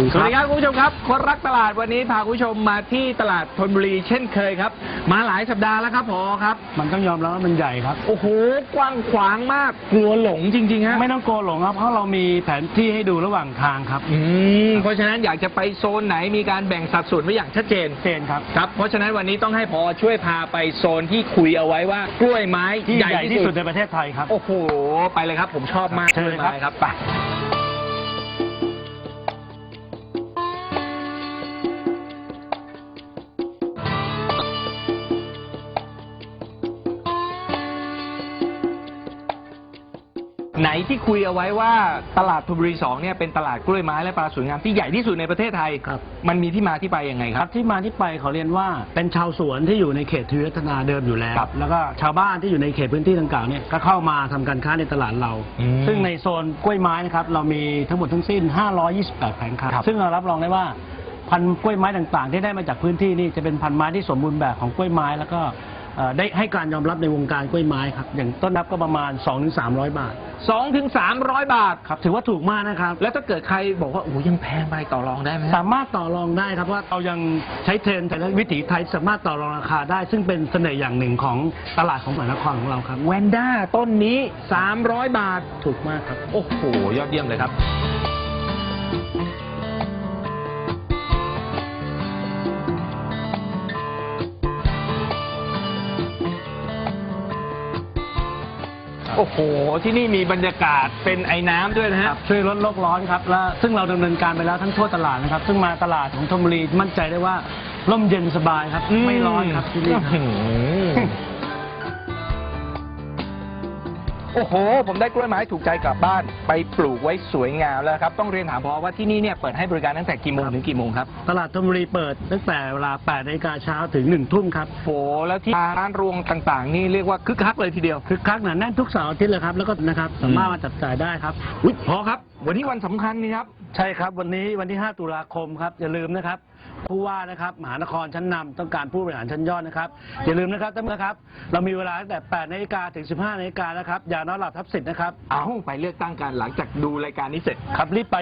ดีสวัสดีครับคุณผู้ชมครับคนรักตลาดวันนี้พาคุณผู้ชมมาที่ตลาดธนบุรีเช่นเคยครับ มาหลายสัปดาห์แล้วครับพอครับ มันต้องยอมรับว่ามันใหญ่ครับ โอ้โหกว้างขวางมากกลัวหลงจริงๆฮะไม่ต้องโกลัวหลงครับ เพราะเรามีแผนที่ให้ดูระหว่างทางครับอืมเพราะฉะนั้นอยากจะไปโซนไหนมีการแบ่งสัดส่วนไว้อย่างชัดเจนเจนครับ ครับเพราะฉะนั้นวันนี้ต้องให้พอช่วยพาไปโซนที่คุยเอาไว้ว่ากล้วยไม้ที่ใหญ่ที่สุดในประเทศไทยครับ โอ้โห ไปเลยครับ ผมชอบมากเชิญกล้วยเลยครับไม้ครับไป ไหนที่คุยเอาไว้ว่าตลาดธนบุรีสองเนี่ยเป็นตลาดกล้วยไม้และปลาสวยงามที่ใหญ่ที่สุดในประเทศไทย ครับ มันมีที่มาที่ไปยังไงคครัรับ บที่มาที่ไปขอเรียนว่าเป็นชาวสวนที่อยู่ในเขตทวีวัฒนาเดิมอยู่แล้ว ครับแล้วก็ชาวบ้านที่อยู่ในเขตพื้นที่ดังกล่าวเนี่ยก็เข้ามาทำการค้าในตลาดเรา อืมซึ่งในโซนกล้วยไม้นะครับเรามีทั้งหมดทั้งสิ้น 528 แผงครับครับซึ่งเรารับรองได้ว่าพันธุ์กล้วยไม้ต่างๆ ที่ได้มาจากพื้นที่นี่จะเป็นพันธุ์ไม้ที่สมบูรณ์แบบของกล้วยไม้ แล้วก็เอ่อ ได้ให้การยอมรับในวงการกล้วยไม้ครับ อย่างต้นนับก็ประมาณ 2-300 บาทสองถึงสามร้อยบาท ครับ ถือว่าถูกมากนะครับ แล้วถ้าเกิดใครบอกว่าโอ้ยยังแพงไปต่อรองได้ไหมฮะสามารถต่อรองได้ครับว่าเรายังใช้เทรนด์แต่ละวิถีไทยสามารถต่อรองราคาได้ ซึ่งเป็นเสน่ห์อย่างหนึ่งของตลาดของมหานครของเราครับ แวนด้าต้นนี้ 300 บาทถูกมากครับ โอ้โห ยอดเยี่ยมเลยครับ โอ้โห ที่นี่มีบรรยากาศเป็นไอ้น้ำด้วยนะฮะช่วยลดโลกร้อนครับและซึ่งเราดำเนินการไปแล้วทั้งทั่วตลาดนะครับ ซึ่งมาตลาดของธนบุรีมั่นใจได้ว่าร่มเย็นสบายครับ ไม่ร้อนครับที่นี่ครับ อื้อหือ โอ้โห ผมได้กล้วยไม้ถูกใจกลับบ้าน ไปปลูกไว้สวยงามแล้วครับ ต้องเรียนถามพอว่าที่นี่เนี่ยเปิดให้บริการตั้งแต่กี่โมงถึงกี่โมงครับ ตลาดธนบุรีเปิดตั้งแต่เวลา8นาฬิกาเช้าถึง 1 ทุ่มครับโหแล้วที่ร้านรวงต่างๆ นี่เรียกว่าคึกคักเลยทีเดียว คึกคักหนาแน่นทุกเสาร์อาทิตย์เลยครับ แล้วก็นะครับสามารถมาจับจ่ายได้ครับอุ๊ยพอครับ วันนี้วันสำคัญนี่ครับ ใช่ครับวันนี้วันที่ 5 ตุลาคมครับอย่าลืมนะครับผู้ว่านะครับมหานครชั้นนำต้องการผู้บริหารชั้นยอดนะครับอย่าลืมนะครับท่านนะครับ เรามีเวลาตั้งแต่8นาฬิกาถึง 15นาฬิกานะครับอย่านอนหลับทับสิทธิ์นะครับเอาไปเลือกตั้งกันหลังจากดูรายการนี้เสร็จ ครับรีบไป